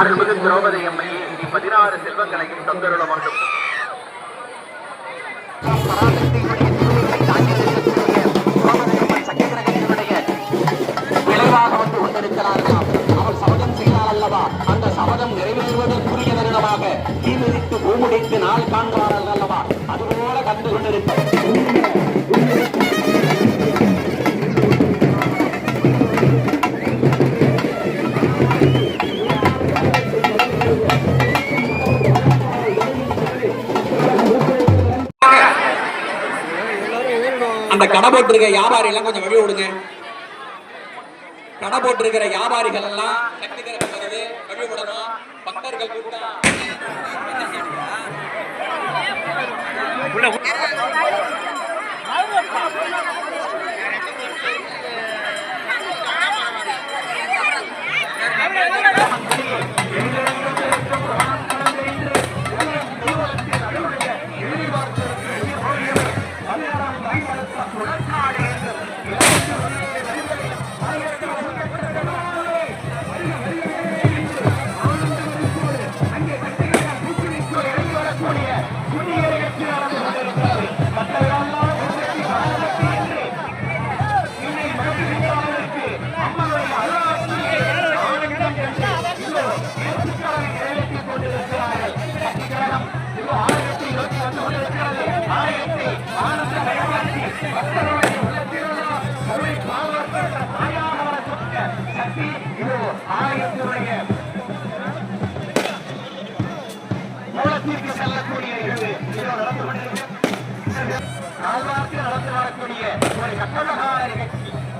அருள்மிகு திரௌபதி அம்மையே இனி பதினாறு செல்வங்களையும் தந்தருள வேண்டும். விளைவாக வந்து கொண்டிருக்கிறார்களாம் அவள் சபதம் செய்தால் அல்லவா? அந்த சபதம் நிறைவேறுவதற்குரிய தருணமாக தீமிதித்து பூமுடித்து நாள் காண்பார்கள் அல்லவா? அதுபோல கண்டு கொண்டிருக்க அந்த கடை போட்டிருக்க வியாபாரி எல்லாம் கொஞ்சம் வழி விடுங்க. கடை போட்டிருக்கிற வியாபாரிகள் எல்லாம் சக்தி தரப்படுறது வழி விடணும். பக்தர்கள் கூட்டம் மூலத்திற்கு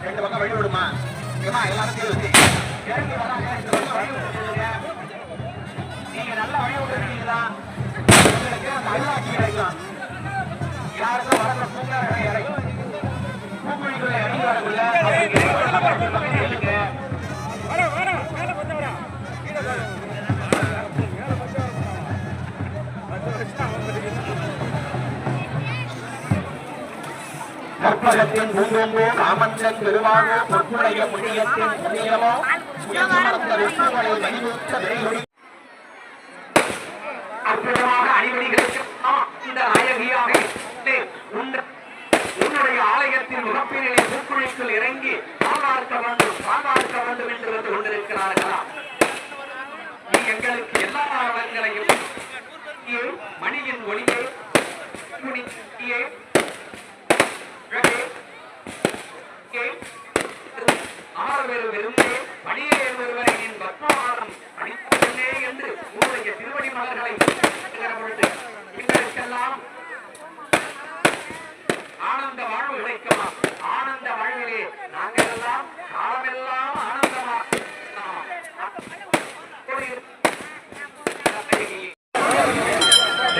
ரெண்டு பக்கம் வழி விடுமா எல்லாரும் நீங்க நல்லா வழி விட்டுருக்கீங்களா உங்களுக்கு அந்த அருளாட்சி கிடைக்கும் யாருக்கும் வரல பூங்காரனை இறங்கி பூக்குழிக்குள்ள கற்பகத்தின் பொற்புடைய முடியத்தின் புண்ணியமோ முயற்சி மறந்த விஷ்ணுவை மணிமுத்த அற்புதமாக அணிவணிகளுக்கு இந்த நாயகியாக உன்னுடைய ஆலயத்தின் முகப்பினிலே பூக்குழிக்குள் இறங்கி பாகார்க்க வேண்டும் பாகார்க்க வேண்டும் என்று வந்து கொண்டிருக்கிறார்களா? நீ எங்களுக்கு எல்லா வளங்களையும்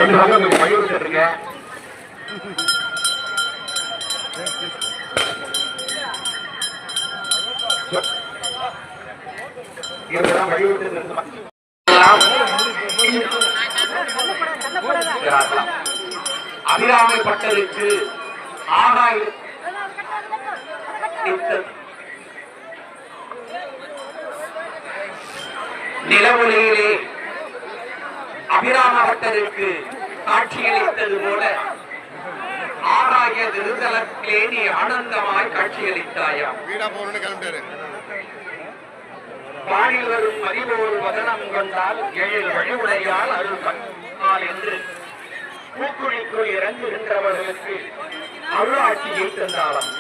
ரெண்டு பக்கம் உங்களுக்கு வழி விட்டுருங்க இதெல்லாம் அபிராமி பட்டருக்கு அபிராம பட்டருக்கு காட்சியளித்தது போல ஆகாய திருத்தலத்திலே நீ ஆனந்தமாய் காட்சியளித்தாயா வீடா போகணும்னு கிளம்பிட்டாரு. வானில் வரும் மதிவோர் வதனம் கொண்டால் எழில் வழிவுடையால் அருள் கண்டால் என்று பூக்குழிக்குள் இறங்குகின்றவர்களுக்கு அருளாட்சியை தந்தாளாம்.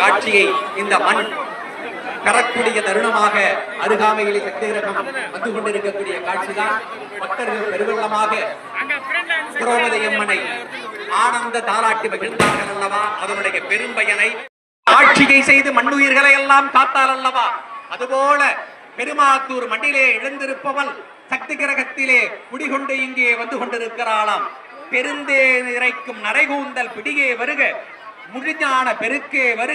காட்சியை இந்த மண் பெறக்கூடிய தருணமாக அருகாமையில் சக்திகிரகம் வந்து கொண்டிருக்கக்கூடிய காட்சிதான். பக்தர்கள் பெருவெள்ளமாக திரௌபதி அம்மனை ஆனந்த தாராட்டி மகிழ்ந்தார்கள் அல்லவா? அதனுடைய பெரும்பயனை ஆட்சியை செய்து மண்ணுயிர்களை எல்லாம் காத்தால் அல்லவா? அதுபோல பெருமாத்தூர் மண்ணிலே எழுந்திருப்பவள் சக்தி கிரகத்திலே குடிகொண்டு இங்கே வந்து கொண்டிருக்கிறாளாம். பெருந்தே நிறைக்கும் நரைகூந்தல் பிடியே வருக முழுஞான பெருக்கே வருக.